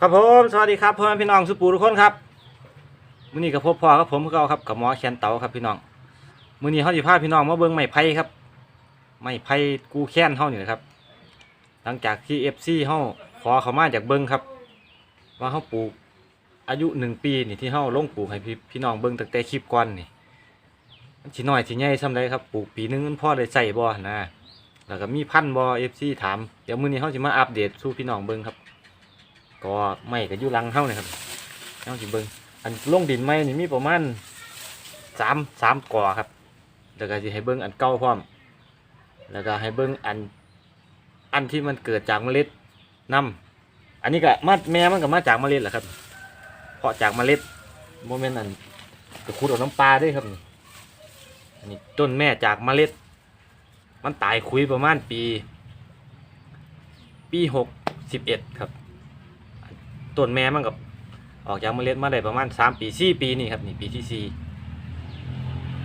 ครับผมสวัสดีครับพ่อแม่พี่น้องสุปูทุกคนครับมื้อนี้กับพบพ่อครับผมก็ครับกับหมอแคนเตาครับพี่น้องมื้อนี้เฮาสิพาพี่น้องมาเบิ่งไม้ไผ่ครับไม้ไผ่กูแค้นเฮานี่แหละครับ หลังจากที่ FC เฮาขอเขามาจากเบิ่งครับ ว่าเฮาปลูกอายุหนึ่งปีนี่ที่เฮาลงปลูกให้พี่พี่น้องเบิ่งตั้งแต่คลิปก่อนนี่มันสิน้อยสิใหญ่ซำใดครับปลูกปีนึงมันพอได้ใช้บ่นะแล้วก็มีพันธุ์บ่ FC ถามเดี๋ยวมื้อนี้เฮาสิมาอัปเดตสู่พี่น้องเบิ่งครับ ก็ไม่ก็อยู่หลังเฮานี่ครับเฮาสิเบิงอันลงดินใหม่นี่มีประมาณสามสามก่อครับแล้วก็สิให้เบิ่งอันเก่าพร้อม แล้วก็ให้เบิ่งอันอันที่มันเกิดจากเมล็ดนํอันนี้ก็มาแม่มันก็มาจากเมล็ดแหละครับ เพราะจากเมล็ดโมเมนต์อันก็ขุดเอาน้ำปลาด้วยครับอันนี้ต้นแม่จากเมล็ด มันตายคุยประมาณปี ปีหกสิบเอ็ดครับ ต้นแม่มันกับออกจากเมล็ดมาได้ประมาณสามปีสี่ปีนี่ครับนี่ปีที่สี่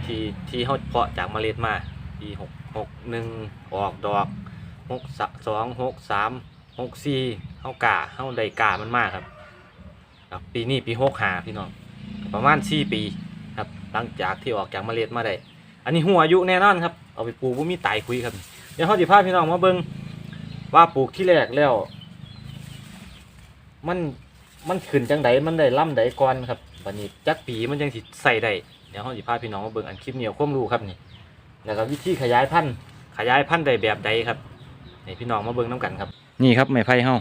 ที่ที่เขาเพาะจากเมล็ดมา ปีหกหกหนึ่งออกดอกหกสองหกสามหกสี่เขากาเขาได้กามันมากครับครับ ปีนี้ปีหกหาพี่น้องประมาณสี่ปีครับหลังจากที่ออกจากเมล็ดมาได้ อันนี้หัวอายุแน่นอนครับเอาไปปลูกว่ามีไตายคุยครับเดี๋ยวเขาจะพาพี่น้องมาเบิ่งว่าปลูกที่แรกแล้ว มัน มันขึ้นจังไดมันได้ล่ำไดก่อนครับบัดนี้จักปีมันจังสิใส่ได้เดี๋ยวเราสิพาพี่น้องมาเบิ่งอันคลิปเหนียวความรู้ครับนี่แล้วก็วิธีขยายพันธุ์ขยายพันธุ์ได้แบบใดครับให้พี่น้องมาเบิ่งน้กันครับ นี่ครับไม้ไผ่เฮา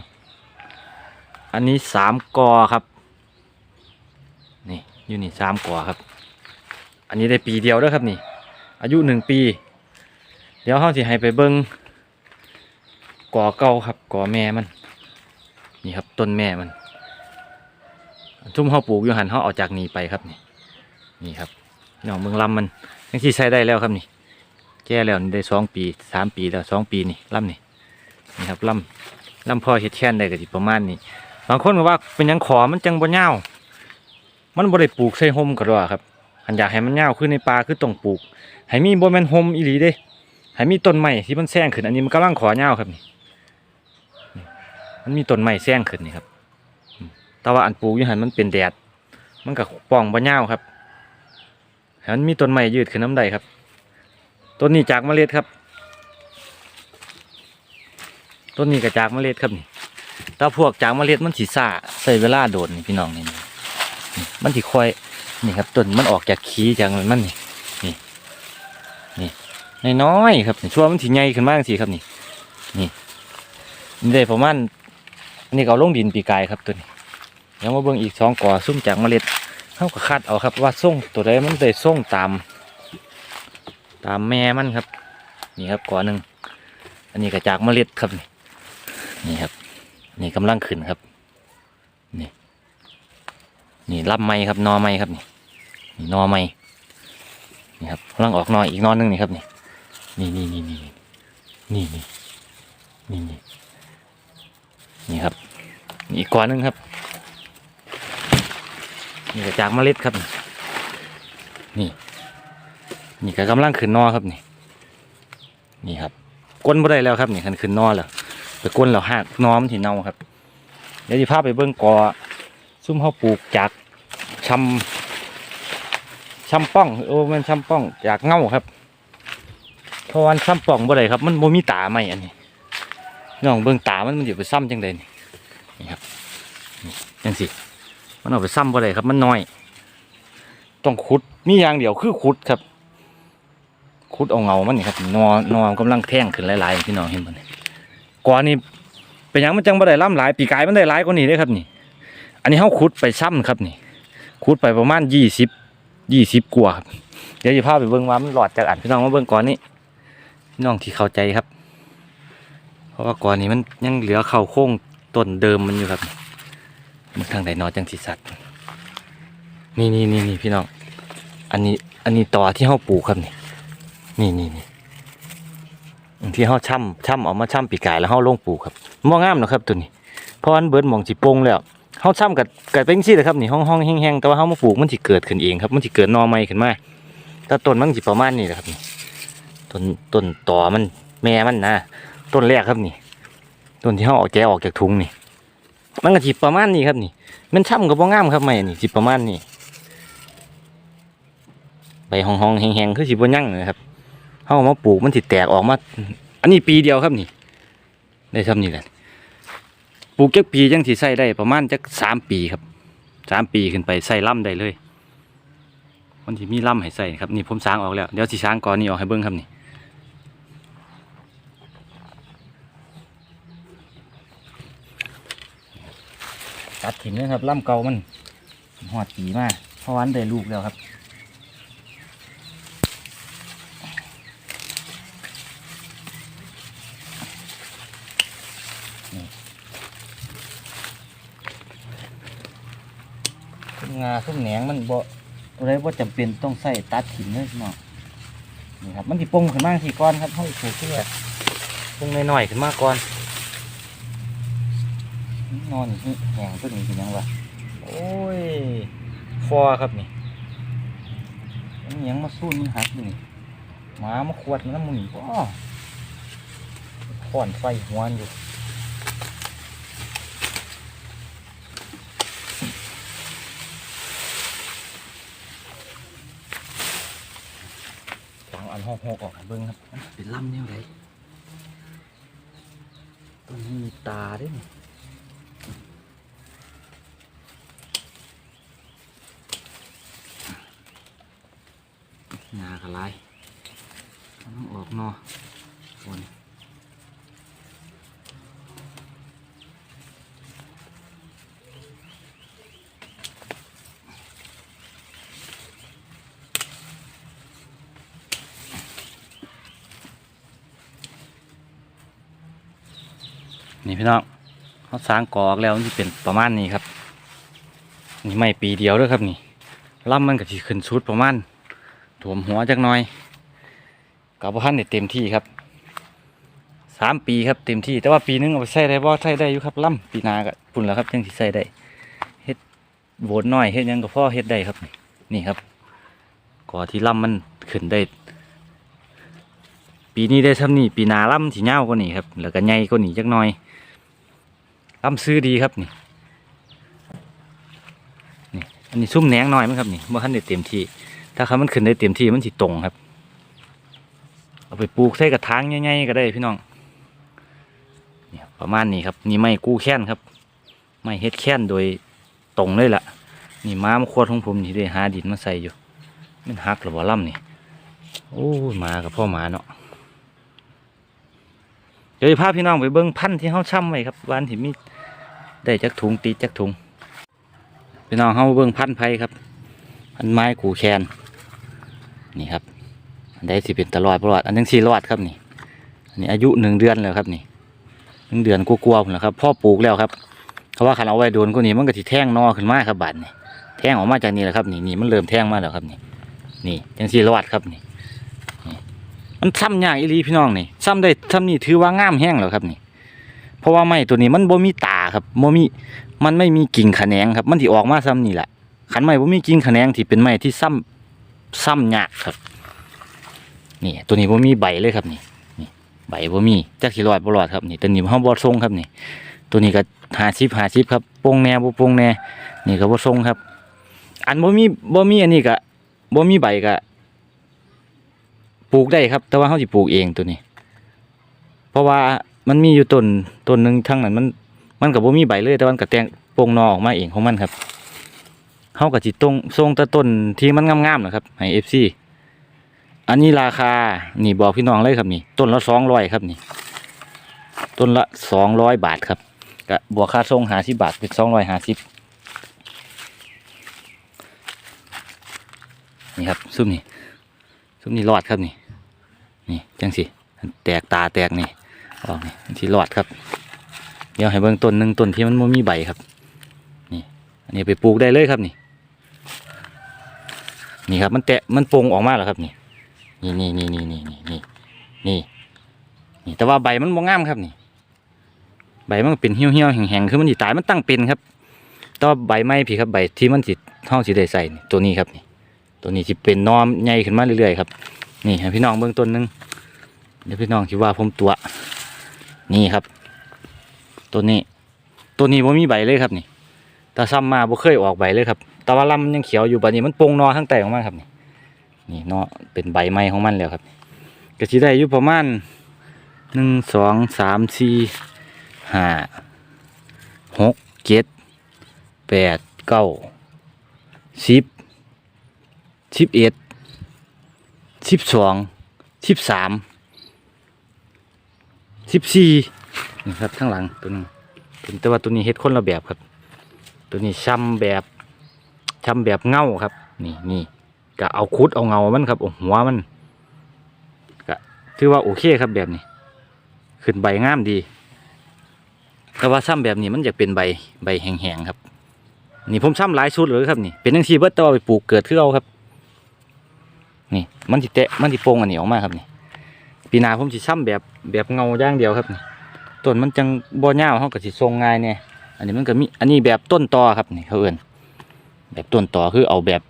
อันนี้สามกอครับนี่อยู่นี่สามกอครับ อันนี้ได้ปีเดียวเด้วครับนี่ อายุหนึ่งปี เดี๋ยวเราสิให้ไปเบิ่งกอเก่าครับกอแม่มัน นี่ครับต้นแม่มัน ทุ่มเขาปลูกอยู่หันเขาเอาจากนี่ไปครับนี่นี่ครับน้องเมืองลำมันยังที่ใช้ได้แล้วครับนี่แก่แล้วนี่ได้สองปีสามปีแล้วสองปีนี่ลำนี่นี่ครับลำลำพ่อเฮ็ดแค่นได้ก็สิประมาณนี้บางคนก็ว่าเป็นยังขอมันจังบ่ยามันบ่ได้ปลูกใส่ห่มก็ได้ครับอันอยากให้มันยาขึ้นในป่าคือต้องปลูกให้มีบ่แม่นห่มอีหลีเด้ให้มีต้นไม้ที่มันแซงขึ้นอันนี้มันกำลังขอยาครับนี่มันมีต้นไม้แซงขึ้นนี่ครับ แต่ว่าอันปลูกอยู่หันมันเป็นแดด มันก็ป่องบ่ยาครับให้มันมีต้นไม้ยืดขึ้นน้ำใดครับต้นนี้จากเมล็ดครับต้นนี้ก็จากเมล็ดครับนี่ถ้าพวกจากเมล็ดมันสีซ่าใส่เวลาโดดนี่พี่น้องนี่นมันสีค่อยนี่ครับต้นมันออกจากขี้จากมันนี่นี่นี่น้อยครับช่วงมันถี่ใหญ่ขึ้นมากสิครับนี่นี่นี่ได้ประมาณอันนี้ก็เอาลงดินปีกายครับตัวนี้ ดี๋ยวมาเบิ่งอีกสองก่อซุ่มจากเมล็ดเขาก็คัดเอาครับว่าส่งตัวใดมันได้ส่งตาม ตามแม่มันครับ นี่ครับก่อหนึ่งอันนี้ก็จากเมล็ดครับนี่นี่ครับ นี่กำลังขึ้นครับ นี่ นี่รับไม้ครับนอไม้ครับนี่นี่นอไม้นี่ครับกำลังออกนออีกนอหนึงนี่ครับนี่นี่นี่นี่นี่นี่นี่นี่นี่นี่ครับนี่อีกก้อนหนึงครับ นี่ก็จากเมล็ดครับ นี่ นี่ก็กำลังขึ้นนอครับนี่ นี่ครับก้นบ่ได้แล้วครับนี่คันขึ้นนอแล้วไปก้นแล้วหักน้อมที่เน่าครับ เดี๋ยวจะพาไปเบิ้งกอซุ่มเขาปลูกจากชำชำป้องโอ้มันชำป้องจากเง่าครับเพราะวันซ้ำป่องบ่ได้ครับ มันบ่มีตาใหม่อันนี้น้องเบิ่งตามันมันอยู่ไปซ้ำจังไดนี่นี่ครับนี่จังสิ มันเอาไปซ้ำบ่ได้ครับ มันน้อย ต้องขุดมีอย่างเดียวคือขุดครับขุดเอาเงามันนี่ครับนอนอนกำลังแท่งขึ้นหลายๆพี่น้องเห็นบ่นี่ก่อนนี้เป็นยังมันจังบ่ได้ล่ำหลาย ปีกายมันได้หลายกว่านี้เด้ครับนี่ อันนี้เฮาขุดไปซ้ำครับนี่ขุดไปประมาณยี่สิบยี่สิบกว่าครับเดี๋ยวจะพาไปเบิ่งว่ามันหลอดจากอันพี่น้องมาเบิ่งก่อนนี่พี่น้องที่เข้าใจครับ เพราะว่าก่อนนี้มันยังเหลือเข่าโค้งต้นเดิมมันอยู่ครับ มันทางไหนนอจังสีสัตว์นี่นี่นี่นี่พี่น้อง อันนี้ อันนี้ต่อที่เขาปลูกครับนี่ นี่นี่นี่ที่เขาช่ำช่ำออกมาช่ำปีกายแล้วเขาลงปลูกครับมองงามนะครับตัวนี้เพราะอันเบิร์ดมองจีปงแล้วเขาช่ำกับกับเป็นซี่เลยครับนี่ห้องห้องแห้งๆแต่ว่าเขามาปลูกมันจะเกิดขึ้นเองครับ มันจะเกิดนอใหม่ขึ้นมาแต่ต้นมันจะประมาณนี้แหละครับนี่ต้นต้นต่อมันแม่มันนะต้นแรกครับนี่ต้นที่เขาออกแกออกจากถุงนี่ มันก็สิประมาณนี้ครับนี่ มันช่ำกับบ่งามครับไม่นี่สิประมาณนี้ใบห้องๆแห้งๆคือสิบ่ยั่งนะครับเฮามาปลูกมันสิแตกออกมา อันนี้ปีเดียวครับนี่ ได้ทำนี่แหละ ปลูกจักปีจังสิใส่ได้ประมาณจักสามปีครับสามปีขึ้นไปใส่ล่ำได้เลยมันสิมีล่ำให้ใส่ครับนี่ผมสางออกแล้ว เดี๋ยวสิสร้างก่อนนี่ออกให้เบิ่งครับนี่ ตัดถิ่นนะครับล่ำเก่ามันหอดปีมากเพราะวันได้ลูกแล้วครับนี่ส้มงาส้มแหนงมันบ่อะไรบ่จำเป็นต้องใส่ตัดถิ่นเลยพี่น้อนี่ครับ มันสิปรุงขึ้นมาทีก้อนครับเขาสิปลูกขึ้นแบบปรุงน้อยๆขึ้นมาก่อน นอนนี่แหงตัวนี้เป็นยังวะโอ้ย ฟอครับนี่มันยังมาสู้นี่หักนี่หมามาขวดมันน้ำมันก็ข่อนไฟหัวนอยู่ลองอันหอกๆออกให้เบิ้งครับ เป็นลำเนี่ยไรต้นนี้มีตาด้วย นี่งากระไรต้องออกนอฝนนี่พี่น้องเขาสร้างกออกแล้วมันจะเป็นประมาณนี้ครับ นี่ไม่ปีเดียวด้วยครับนี่ลำมันก็จะขึ้นชุดประมาณ ถ่วมหัวจักหน่อยกับพันเนี่ยเต็มที่ครับสามปีครับเต็มที่ แต่ว่าปีนึงเอาไปใส่ได้บ่ใส่ได้อยู่ครับล่ำปีนาก็ปุ่นแล้วครับจังสิใส่ได้เฮ็ดโหวตน้อยเฮ็ดยังก็พ่อเฮ็ดได้ครับ นี่ครับก่อที่ล่ำมันขึ้นได้ ปีนี้ได้ซ้ำนี่ปีนาล่ำที่เงากว่านี้ครับแล้วก็ใหญ่กว่านี้จักหน่อยล่ำซื้อดีครับนี่นี่อันนี้ซุ่มแหนงหน่อยมั้งครับนี่บ่อทันได้เต็มที่ ถ้าเขามันขึ้นได้เต็มที่มันสิตรงครับ เอาไปปลูกใส่กระถางใหญ่ๆก็ได้พี่น้องเนี่ยประมาณนี้ครับ นี่ไม่กู้แค้นครับ ไม่เฮ็ดแค้นโดยตรงเลยล่ะ นี่ม้ามขวดของผมนี่ได้หาดินมาใส่อยู่ มันหักหรือว่าล่ำนี่ โอ้ยหมากับพ่อหมาเนาะเดี๋ยวจะพาพี่น้องไปเบิ้งพันธุ์ที่เขาช่ำไว้ครับวาอันที่มีได้จักถุงตีจักถุงพี่น้องเขาเบิ้งพันธุ์ไผ่ครับพันไม้กูแคน นี่ครับอันใดสิเป็นตลอดตลอดอันยังสี่รอดครับนี่อันนี้อายุหนึ่งเดือนแล้วครับนี่หนึ่งเดือนกลัวๆนแล้วครับพ่อปลูกแล้วครับเขาะว่าขันเอาไว้โดนก็นี่มันก็สิแท่งนอขึ้นมาครับบาดนี่แท่งออกมาจากนี่แหละครับนี่นี่มันเริ่มแท่งมาแล้วครับนี่นี่จังสี่รอดครับนี่มันซ้ำยากอีลีพี่น้องนี่ซ้ำได้ซ้ำนี่ถือว่างามแห้งแล้วครับนี่ เพราะว่าไม้ตัวนี้มันบ่มีตาครับบ่มีมันไม่มีกิ่งแขนงครับ มันที่ออกมาซ้ำนี่แหละขันไม้ผมมีกิ่งแขนงที่เป็นไม้ที่ซ้ำ ซ้ำยากครับ นี่ ตัวนี้ผมมีใบเลยครับนี่นี่ใบผมมีจักสิรอดบ่รอดครับนี่ตัวนี้ห้องบอทรงครับนี่ ตัวนี้ก็หาชิปหาชิปครับโป่งแน่บ่โป่งแน่นี่ก็บ่ทรงครับ อันบ่มีบ่มีอันนี้ก็บ่มีใบก็ปลูกได้ครับ แต่ว่าเฮาสิปลูกเองตัวนี้ เพราะว่ามันมีอยู่ต้นต้นหนึ่งทั้งนั้นมันมันก็บ่มีใบเลย แต่ว่ามันก็แตงโป่งนอออกมาเองของมันครับ เขากับจิตตรงทรงตะต้นที่มันงามๆนะครับให้เอฟซีอันนี้ราคา นี่บอกพี่น้องเลยครับนี่ ต้นละสองร้อยครับนี่ ต้นละสองร้อยบาทครับก็บวกค่าทรงหาสิบาทเป็นสองร้อยหาสิบนี่ครับ ซุ่มนี่ ซุ่มนี่รอดครับนี่ นี่จังสิแตกตาแตกนี่ออกนี่ที่รอดครับ เดี๋ยวให้เบิ่งต้นหนึ่งต้นที่มันมมีใบครับ นี่ อันนี้ไปปลูกได้เลยครับนี่ นี่ครับ มันแตะมันโป่งออกมาแล้วครับนี่นี่นี่นี่นี่นี่นี่นี่นี่แต่ว่าใบมันบ่งามครับนี่ ใบมันเป็นเหี่ยวเหี่ยวแห้งๆคือมันสิตายมันตั้งเป็นครับแต่ว่าใบไม้พี่ครับใบที่มันสิเท่าสิได้ใส่ตัวนี้ครับนี่ ตัวนี้สิเป็นนอมใหญ่ขึ้นมาเรื่อยๆครับ นี่ให้พี่น้องเบื้องต้นหนึงเดี๋ยวพี่น้องคิดว่าผมตัว นี่ครับ ตัวนี้ ตัวนี้บ่มีใบเลยครับนี่แตาซ้ำมาบ่เคยออกใบเลยครับ แต่ว่าลำมันยังเขียวอยู่บัดนี้มันโปร่งนอทั้งแต่ออกมาครับนี่นี่นอเป็นใบไม้ของมันแล้วครับก็สิได้อยู่ประมาณหนึ่งสองสามสี่ห้าหกเจ็ดแปดเก้าสิบสิบเอ็ดสิบสองสิบสามสิบสี่นี่ครับข้างหลังตัวนึงเป็นแต่ว่าตัวนี้เฮ็ดคนละแบบครับ ตัวนี้ช้ำแบบ ชำแบบเงาครับ นี่นี่ก็เอาคุดเอาเงามันครับเอาหัวมันก็ถือว่าโอเคครับแบบนี้ ขึ้นใบงามดี แต่ว่าซ้ำแบบนี้มันจะเป็นใบใบแห้งๆครับ นี่ผมซ้ำหลายชุดเลยครับนี่เป็นทั้งชีเบิดแตัวาไปปลูกเกิดขึ้นเอาครับ นี่มันจิเตะมันจิโป่งอันนี้ออกมาครับนี่ปีหนาผมจิซ้ำแบบแบบเงาย่างเดียวครับนี่ต้นมันจังบ่ยาเขาก็สิทรงง่ายเนี่ยอันนี้มันก็มีอันนี้แบบต้นตอครับนี่เขาเอิ้น แบบต้นต่อคือเอาแบบ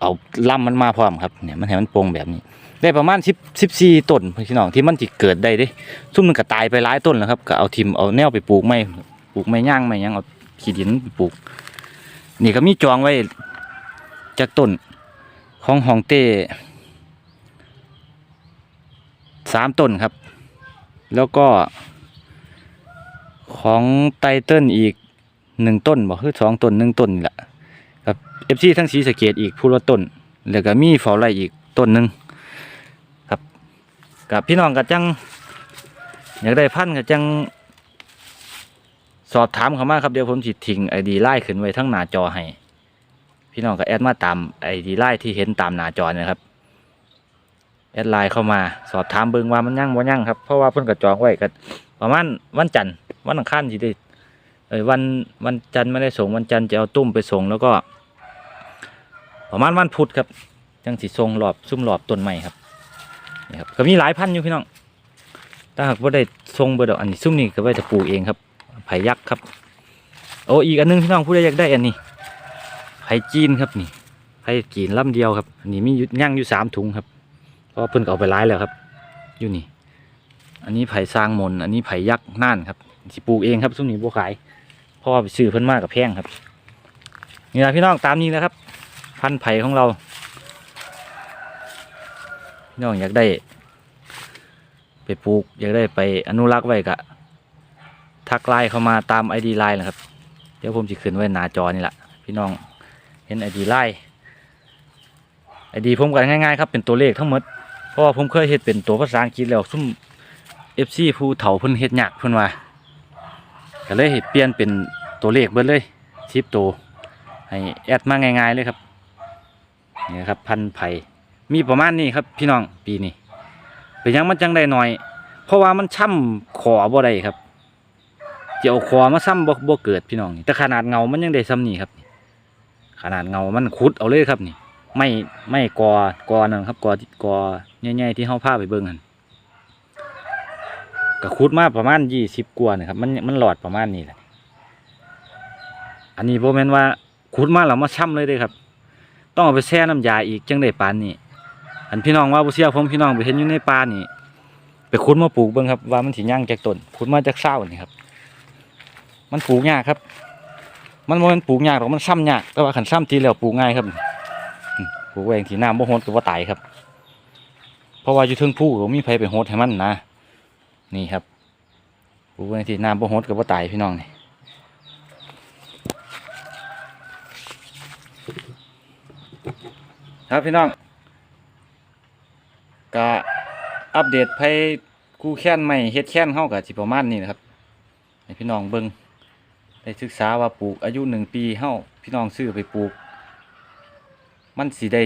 เอาล่ำมันมาพร้อมครับเนี่ยมันให้มันโปร่งแบบนี้ ได้ประมาณสิบสิบสี่ต้นพี่น้องที่มันจิเกิดได้เด้ซุ่มมันก็ตายไปหลายต้นแล้วครับก็เอาทิมเอาแนวไปปลูกไม่ปลูกไม่ย่างไม่ยังเอาขี้ดินไปปลูก นี่ก็มีจองไว้จากต้นของฮองเต้สามต้นครับ แล้วก็ ของไตเติ้ลอีกหนึ่งต้นบอกคือสองต้นหนึ่งต้นนี่แหละ เอฟซีทั้งสีสะเกตอีกผู้ละต้นแล้วก็มีเฝ้าไร่อีกต้นหนึ่งครับกับพี่น้องกับจังอยากได้พันธุ์ก็จังสอบถามเขามาครับเดี๋ยวผมสิทิ้งไอดีไล่ขึ้นไว้ทั้งหน้าจอให้พี่น้องก็แอดมาตามไอดีไล่ที่เห็นตามหน้าจอเนะครับแอดไลน์เข้ามาสอบถามเบิ่งว่ามันยั่งบ่ยั่งครับเพราะว่าเพิ่นก็จองไว้ก็ประมาณวันจันทร์วันอังคารสิได้เอ้ยวันวันจันทร์ไม่ได้ส่งวันจันทร์จะเอาตุ้มไปส่งแล้วก็ ประมาณวันพุธครับจังสิส่งรอบซุ่มรอบต้นใหม่ครับนี่ครับก็มีหลายพันธุ์อยู่พี่น้องถ้าหากว่าได้ทรงเบอร์ดอกอันนี้ซุ่มนี่ก็ไว้จะปลูกเองครับไผ่ยักษ์ครับโอ้อีกอันหนึงพี่น้องผู้ใดอยากได้อันนี้ไผ่จีนครับนี่ไผ่จีนลำเดียวครับอันนี้มีอยู่ย่างอยู่สามถุงครับเพราะเพิ่นก็เอาไปร้ายแล้วครับ อยู่นี่ อันนี้ไผ่สร้างมนต์อันนี้ไผ่ยักษ์น่านครับสิปลูกเองครับซุ่มนี้บัวขายเพราะว่าไปซื้อเพิ่นมากกับแพงครับนี่นะพี่น้องตามนี้นะครับ พันธุ์ไผ่ของเราพี่น้องอยากได้ ไปปลูก อยากได้ไปอนุรักษ์ไว้กะทักไลน์เข้ามาตามไอดีไลน์นะครับ เดี๋ยวผมจะขึ้นไว้หน้าจอนี่แหละพี่น้องเห็นไอดีไลน์ไอดีผมกันง่ายๆครับเป็นตัวเลขทั้งหมดเพราะว่าผมเคยเฮ็ดเป็นตัวภาษาอังกฤษแล้วซุ่มเอฟซีผู้เฒ่าเพิ่นเฮ็ดหยากเพิ่นว่าก็เลยเฮ็ดเปลี่ยนเป็นตัวเลขเบิดเลยชิปตัวให้แอดมาง่ายๆเลยครับ นี่ครับพันไผ่มีประมาณนี้ครับพี่น้องปีนี้เป็นยังมันจังได้หน่อย เพราะว่ามันช่ำขอบ่ได้ครับจะเอาขอมาซ้ำบ่บ่เกิดพี่น้องนี่แต่ขนาดเงามันยังได้ซ้ำนี่ครับ ขนาดเงามันขุดเอาเลยครับนี่ ไม่ไม่กอกอนึงครับกอที่กอใหญ่ๆที่เฮาพาไปเบิ่งหั่นก็ขุดมาประมาณยี่สิบกว่านะครับมันมันหลอดประมาณนี้แหละอันนี้บ่แมนว่าขุดมาแล้วมาช่ำเลยเด้ครับ ต้องเอาไปแช่น้ำยาอีกจังได้ปานนี้อันพี่น้องว่าบ่เชื่อผมพี่น้องไปเห็นอยู่ในป่านี่ไปขุดมาปลูกเบิ่งครับว่ามันสิย่างจากต้นขุดมาจากเศร้านี่ครับ มันปลูกยากครับ มันบ่แม่นปลูกยากหรอกมันซ้ำยากแต่ว่าคันซ้ำทีแล้วปลูกง่ายครับปลูกไว้อย่างที่น้ำบ่ฮดก็บ่ตายครับ เพราะว่าอยู่เทิงผู้ก็มีไผไปโฮดให้มันนะนี่ครับปลูกไว้อย่างที่น้ำบ่ฮดก็บ่ตายพี่น้องนี่ ครับพี่น้องก็อัปเดตภัยคู่แค้นใหม่เฮ็ดแค้นเฮาก็สิประมาณนี้นะครับให้พี่น้องเบิ่งได้ศึกษาว่าปลูกอายุหนึ่งปีเฮาพี่น้องซื้อไปปลูก มันสิได้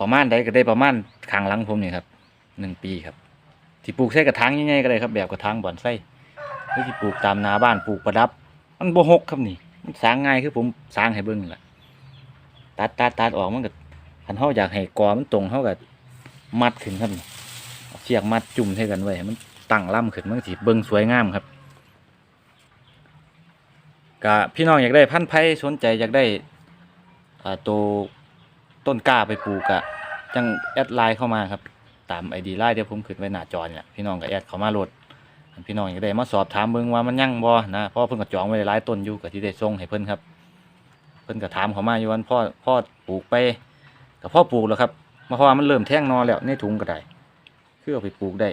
ประมาณใดก็ได้ประมาณข้างหลังผมนี่ครับหนึ่งปีครับสิปลูกใส่กระถางใหญ่ๆก็ได้ครับ แบบกระถางบ่อนไส้หรือสิปลูกตามนาบ้านปลูกประดับ มันบ่หกครับนี่มันสร้างง่ายคือผมสร้างให้เบิ่งล่ะ ตัดตัดตัดออกมันก็ คันเฮาอยากให้กอมันตรงเฮาก็มัดขึ้นครับเอาเชือกมัดจุ่มให้กันไว้มันตั้งล่ำขึ้นมันสิเบิ่งสวยงามครับก็พี่น้องอยากได้พันธุ์ไผ่สนใจอยากได้ตัวต้นกล้าไปปลูกอะจังแอดไลน์เข้ามาครับตามไอดีไลน์เดี๋ยวผมขึ้นไว้หน้าจอนี่แหละพี่น้องก็แอดเข้ามาโหลดพี่น้องอยากได้มาสอบถามเบิ่งว่ามันยั่งบ่นะพราะเพิ่นก็จองไว้หลายต้นอยู่ก็สิได้ส่งให้เพิ่นครับ เพิ่นก็ถามเขามาอยู่วันพ่อพ่อปลูกไป ก็พ่อปลูกแล้วครับมาเพราะว่ามันเริ่มแท่งนอแล้วในถุงก็ได้คือเอาไปปลูกได้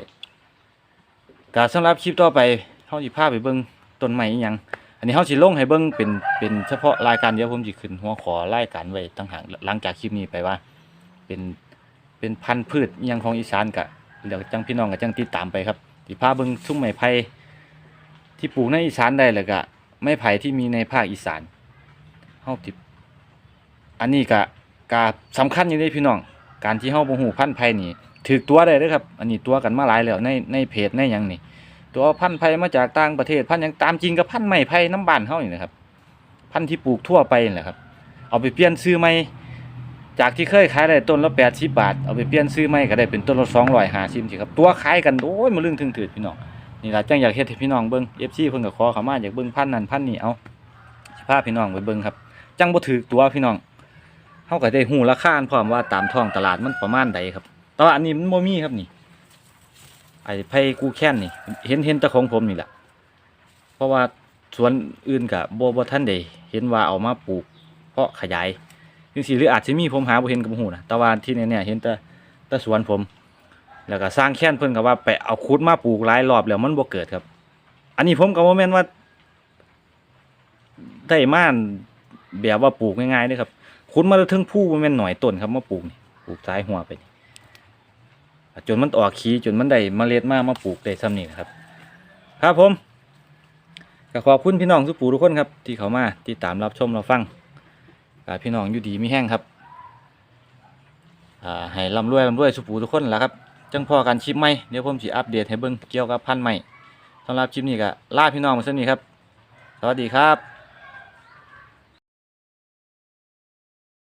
ก็สำหรับคลิปต่อไปเฮาสิพาไปเบิ่งต้นไม้อีหยังอันนี้เฮาสิลงให้เบิ่งเป็นเป็นเฉพาะรายการเดียวผมสิขึ้นหัวขอรายการไว้ต่างหากหลังจากคลิปนี้ไปว่า เป็นเป็นพันธุ์พืชอิยังของอีสานก็เดี๋ยวจังพี่น้องก็จังติดตามไปครับสิพาเบิ่งซุ้มไม้ไผ่ที่ปลูกในอีสานได้แล้วก็ไม้ไผ่ที่มีในภาคอีสานเฮาติอันนี้ก็ กาสำคัญอยู่เด้พี่น้อง การที่เฮาบ่ฮู้พันธุ์ไผนี่ถือตัวได้เด้อครับ อันนี้ตัวกันมาหลายแล้วในในเพจในหยังนี่ ตัวพันธุ์ไผมาจากต่างประเทศพันธุ์หยังตามจริงกับพันธุ์ไม้ไผ่น้ำบ้านเฮานี่นะครับ พันธุ์ที่ปลูกทั่วไปนี่แหละครับ เอาไปเปลี่ยนซื้อใหม่จากที่เคยขายได้ต้นละ80บาท เอาไปเปลี่ยนซื้อใหม่ก็ได้เป็นต้นละ250สิครับ ตัวขายกันโอ้ยมาเรื่องถึงถือพี่น้อง นี่ล่ะจังอยากเฮ็ดให้พี่น้องเบิ่ง FC เพิ่นก็ขอเข้ามาอยากเบิ่งพันธุ์นั้นพันธุ์นี้เอาสิพาพี่น้องไปเบิ่งครับ จังบ่ถือตัวพี่น้อง เฮาก็ได้ฮู้ราคาพร้อมว่าตามท้องตลาดมันประมาณใดครับ แต่ว่าอันนี้มันบ่มีครับนี่ ไอ้ไผกูแค้นนี่ เห็นเห็นแต่ของผมนี่แหละ เพราะว่าสวนอื่นก็บ่บ่ทันได้เห็นว่าเอามาปลูก เพาะขยายจังซี่หรืออาจสิมีผมหาบ่เห็นก็บ่ฮู้นะแต่ว่าที่แน่ๆเห็นแต่แต่สวนผม แล้วก็สร้างแค้นเพิ่นก็ว่าไปเอาขุดมาปลูกหลายรอบแล้วมันบ่เกิดครับ อันนี้ผมก็บ่แม่นว่าได้มาแบบว่าปลูกง่ายๆด้อครับ ขุดมาถึงผู้บ่แม่นหน่อยต้นครับมาปลูกนี่ปลูกสายหัวไปนี่จนมันออกขีจนมันได้เมล็ดมามาปลูกได้ซ้ำนี่นะครับ ครับผมก็ขอบคุณพี่น้องทุกปู่ทุกคนครับ ที่เขามาที่ตามรับชมเรับฟังก็พี่น้องอยู่ดีไมีแห้งครับอ่าให้ร่ำรวยร่ำรวยสุปูทุกคนแหละครับ จังพอกันคลิปใหม่เดี๋ยวผมสิอัปเดตให้เบิ่งเกี่ยวกับพันธุ์ใหม่สำหรับคลิปนี้ก็ลาพี่น้องมาสักนี้ครับ สวัสดีครับ